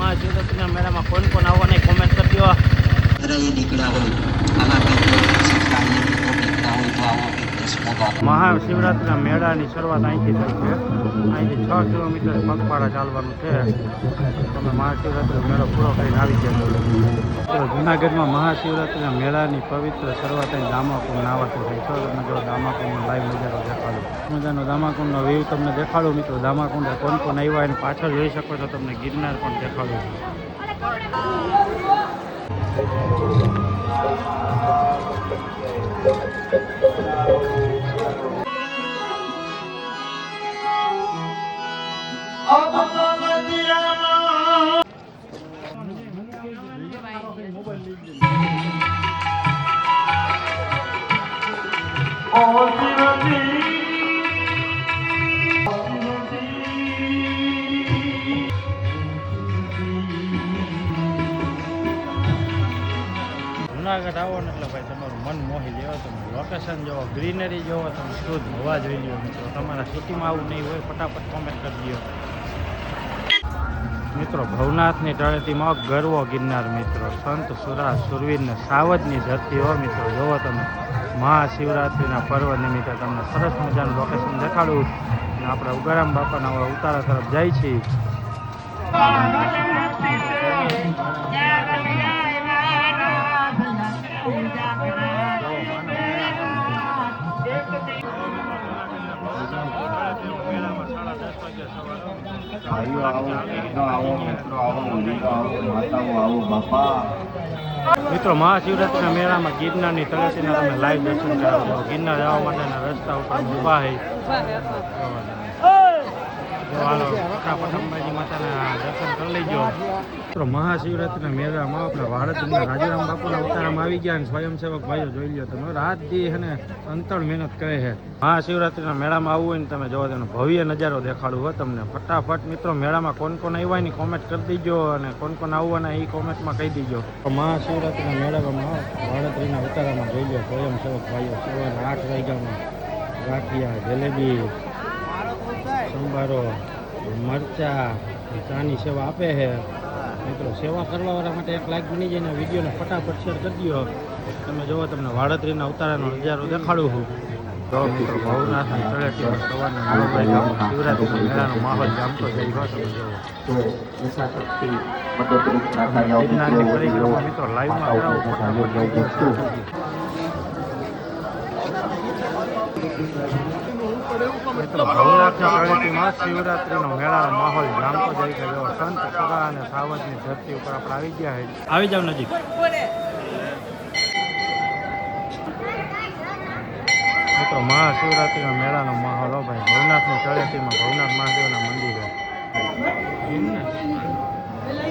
મહાશિવરાત્રિના મેળામાં કોણ કોણ આવવાના કોમેન્ટ કરી દો. નીકળ્યા હોય આવા કંઈક સંસ્કારની નીકળતા હોય તો આવો કંઈક દસમો તો મહાશિવરાત્રિના મેળાની શરૂઆત અહીંથી થઈ છે. અહીંથી છ કિલોમીટર પગપાળા ચાલવાનું છે. તમે મહાશિવરાત્રિનો મેળો પૂરો કરીને આવી ગયા તો જૂનાગઢમાં મહાશિવરાત્રિના મેળાની પવિત્ર શરૂઆત અહીં દામાકુંડ નાવાથી થઈ છો. તમે જો દામાકુંડનો લાઈવ નજારો દેખાડું. મજાનો દામાકુંડનો વ્યૂ તમને દેખાડું મિત્રો. દામાકુંડે કોણ કોણ આવ્યા એને પાછળ જોઈ શકો છો. તમને ગિરનાર પણ દેખાડું જુનાગઢ આવો ને એટલે ભાઈ તમારું મન મોહી લેવો તમે લોકેશન જોવો ગ્રીનરી જોવો, તમે શુદ્ધ હોવા જોઈ લો મિત્રો. તમારા સિટીમાં આવું નહીં હોય, ફટાફટ કોમેન્ટ કરી દો મિત્રો, ભવનાથની તળેટીમાં ગરવો ગિરનાર મિત્રો. સંત સુરા સુરવીરને સાવજની ધરતી હો મિત્રો, જોવો તમે. મહાશિવરાત્રિના પર્વ નિમિત્તે તમને સરસ મજાનું લોકેશન દેખાડું. અને આપણે ઉગારામ બાપાના હવે ઉતારા તરફ જાય છીએ આવો મિત્રો આવો આવો, માતાઓ, આવો, બાપા. મિત્રો મહાશિવરાત્રિના મેળામાં ગિરનારની તળસીના તમે લાઈવ દર્શન કરાવજો ગિરનાર જવા માટેના રસ્તા ઉપર ઊભા છે મહાશિવરાત્રિના મેળામાં આપણે ભારતના રાજારામ બાપુના અવતારામાં આવી ગયા અને સ્વયંસેવક ભાઈઓ જોઈ લ્યો તમે. રાત દી અને અંતર મહેનત કરે છે. મહાશિવરાત્રિના મેળામાં આવવું હોય ને તમે જોવો તેનો ભવ્ય નજારો દેખાડું હો તમને. ફટાફટ મિત્રો, મેળામાં કોણ કોણ આવ્યા એની કોમેન્ટ કરી દીજો અને કોણ કોણ આવવાના એ કોમેન્ટમાં કહી દીજો. મહાશિવરાત્રિના મેળામાં ભારતના ઉતારામાં જોઈ લો સ્વયંસેવક ભાઈઓ. સવારે આઠ વાગ્યામાં ગાંઠિયા જલેબી સંભારો મરચા ચાની સેવા આપે છે. મિત્રો સેવા કરવાવાળા માટે એક લાઈક બની જાય ને વિડીયોને ફટાફટ શેર કરી દો તમે જુઓ તમને વાડત્રીના ઉતારાનો નજારો દેખાડું છું. ભવનાથ મિત્રો ભવનાથની તળેટીમાં સવારના નવ વાગ્યામાં શિવરાત્રિના મેળાનો માહોલ જામતો તમે તો ગિરનારની પરિક્રમા મિત્રો લાઈવમાં કરાવો ફટાફટ. મિત્રો ભવનાથના તળેટીમાં શિવરાત્રિનો મેળાનો માહોલ જામતો જાય છે જો સંત સુરા અને સાવજની ધરતી ઉપર આપણે આવી ગયા છે આવી જાવ નજીક. મિત્રો મહાશિવરાત્રીનો મેળાનો માહોલ હો ભાઈ. ભવનાથની તળેટીમાં ભવનાથ મહાદેવના મંદિરે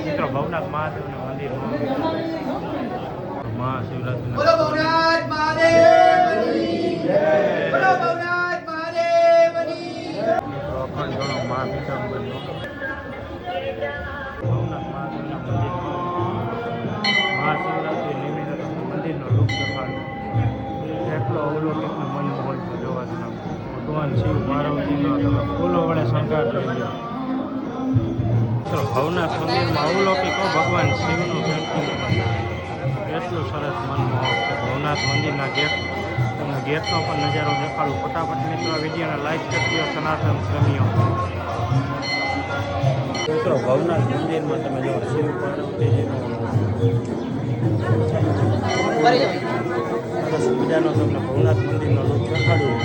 મિત્રો ભવનાથ મહાદેવના મંદિર મહાશિવરાત્રી બોલો મહાશિવરાત્રિ નિમિત્તે મંદિરનો રૂપ દેખાડ્યો એટલો અવલૌકિકનો મનમોહન છે જોવા ભગવાન શિવ પાર્વતીનો તમે ફૂલો વડે શણગાર કરી લો મિત્રો ભવનાથ મંદિરમાં અવલોકિકો ભગવાન શિવનું પેન્ટિંગ એટલું સરસ મનમોહક છે. ભવનાથ મંદિરના ગેટ તમને ગેટનો પણ નજારો દેખાડું. ફટાફટ મિત્રો વિડીયોને લાઈક કરી દો, સનાતન પ્રેમીઓ. મિત્રો ભવનાથ મંદિરમાં તમે જો શિવ પાર્વતીજીનો સરસ મજાનો તમને ભવનાથ મંદિરનો રૂપ દેખાડું.